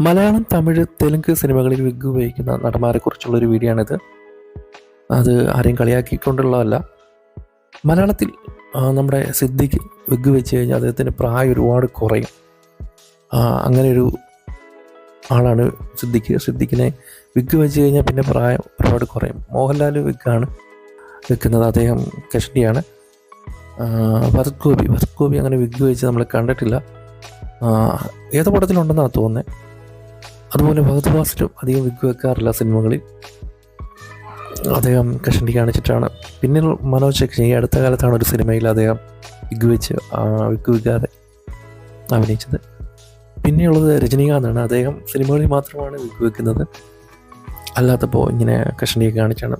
മലയാളം തമിഴ് തെലുങ്ക് സിനിമകളിൽ വിഗ് ഉപയോഗിക്കുന്ന നടന്മാരെക്കുറിച്ചുള്ള ഒരു വീഡിയോ ആണിത് അത് ആരെയും കളിയാക്കിക്കൊണ്ടുള്ളതല്ല. മലയാളത്തിൽ നമ്മുടെ സിദ്ദിഖ് വിഗ് വെച്ച് കഴിഞ്ഞാൽ അദ്ദേഹത്തിന്റെ പ്രായം ഒരുപാട് കുറയും. അങ്ങനെ ഒരു ആളാണ് സിദ്ദിഖ്. സിദ്ദിഖിനെ വിഗ് വെച്ച് കഴിഞ്ഞാൽ പിന്നെ പ്രായം ഒരുപാട് കുറയും. മോഹൻലാൽ വിഗാണ് വെക്കുന്നത്. അദ്ദേഹം കഷ്ടിയാണ്. ഭരത് ഗോപി. ഭരത് ഗോപി അങ്ങനെ വിഗ് വെച്ച് നമ്മൾ കണ്ടിട്ടില്ല. ഏത് പടത്തിലുണ്ടെന്നാണ് തോന്നുന്നത്? അതുപോലെ ഭഗത് ഫാസിലും അധികം വിഗ് വെക്കാറില്ല സിനിമകളിൽ. അദ്ദേഹം കഷണ്ടി കാണിച്ചിട്ടാണ്. പിന്നെ മനോജ് ചക്ഷി ഈ അടുത്ത കാലത്താണ് ഒരു സിനിമയിൽ അദ്ദേഹം വിഗ് വെച്ച് വിഗ് വെക്കാതെ അഭിനയിച്ചത്. പിന്നെയുള്ളത് രജനീകാന്താണ്. അദ്ദേഹം സിനിമകളിൽ മാത്രമാണ് വിഗ് വെക്കുന്നത് അല്ലാത്തപ്പോൾ ഇങ്ങനെ കഷണ്ടിയെ കാണിച്ചാണ്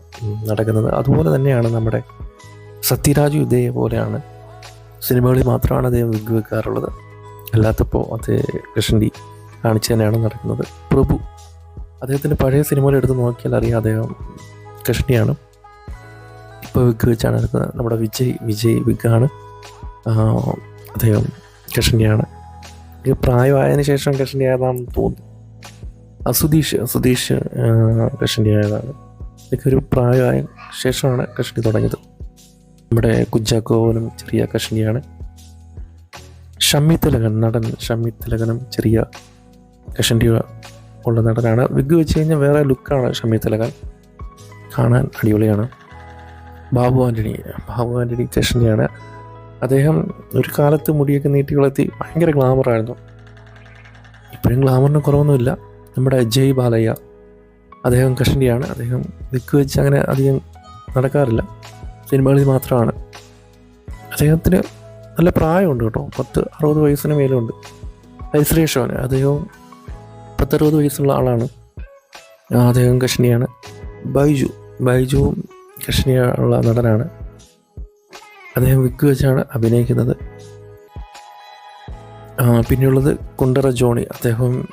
നടക്കുന്നത്. അതുപോലെ തന്നെയാണ് നമ്മുടെ സത്യരാജു ഇതേപോലെയാണ് സിനിമകളിൽ മാത്രമാണ് അദ്ദേഹം വിഗ് വെക്കാറുള്ളത് അല്ലാത്തപ്പോൾ അത് കഷണ്ടി കാണിച്ച് തന്നെയാണ് നടക്കുന്നത്. പ്രഭു അദ്ദേഹത്തിന്റെ പഴയ സിനിമകൾ എടുത്ത് നോക്കിയാൽ അറിയാം അദ്ദേഹം കൃഷ്ണിയാണ്. ഇപ്പോൾ വിഗ് വെച്ചാണ് നടക്കുന്നത്. നമ്മുടെ വിജയ് വിജയ് വിഗാണ് അദ്ദേഹം കൃഷ്ണിയാണ്. പ്രായമായതിനു ശേഷം കൃഷ്ണിയായതാണ് ആയതാണെന്ന് തോന്നുന്നു സുധീഷ് സുധീഷ് കൃഷ്ണിയായതാണ്. ഇതൊക്കെ ഒരു പ്രായമായ ശേഷമാണ് കൃഷ്ണി തുടങ്ങിയത്. നമ്മുടെ കുഞ്ചാക്കോവനും ചെറിയ കൃഷ്ണിയാണ്. ഷമ്മി തിലകൻ നടൻ ഷമ്മി തിലകനും ചെറിയ കഷണ്ടി ഉള്ള നടനാണ്. വിഗ് വെച്ച് കഴിഞ്ഞാൽ വേറെ ലുക്കാണ് ഷമി തിലകൻ. കാണാൻ അടിപൊളിയാണ്. ബാബു ആന്റണി ബാബു ആന്റണി കഷണ്ടിയാണ് അദ്ദേഹം ഒരു കാലത്ത് മുടിയൊക്കെ നീട്ടി വളർത്തി ഭയങ്കര ഗ്ലാമറായിരുന്നു ഇപ്പോഴും ഗ്ലാമറിന് കുറവൊന്നുമില്ല. നമ്മുടെ ജയ് ബാലയ്യ അദ്ദേഹം കഷണ്ടിയാണ് അദ്ദേഹം വിക്ക് വെച്ച് അങ്ങനെ അധികം നടക്കാറില്ല. സിനിമകളിൽ മാത്രമാണ്. അദ്ദേഹത്തിന് നല്ല പ്രായമുണ്ട് കേട്ടോ. പത്ത് അറുപത് വയസ്സിന് മേലുണ്ട്. ഐശ്രേഷോന് അദ്ദേഹവും പത്തറുപത് വയസ്സുള്ള ആളാണ്. അദ്ദേഹം കഷ്ണിയാണ് ബൈജു ബൈജുവും കഷ്ണിയുള്ള നടനാണ്. അദ്ദേഹം വിക്ക് വെച്ചാണ് അഭിനയിക്കുന്നത്. പിന്നെയുള്ളത് കുണ്ടറ ജോണി. അദ്ദേഹം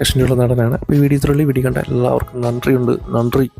കഷ്ണിയുള്ള നടനാണ്. അപ്പോൾ ഈ വീഡിയോ ഇത്രയുള്ളൂ വീഡിയോ കണ്ട എല്ലാവർക്കും നന്ദിയുണ്ട്. നന്ദി.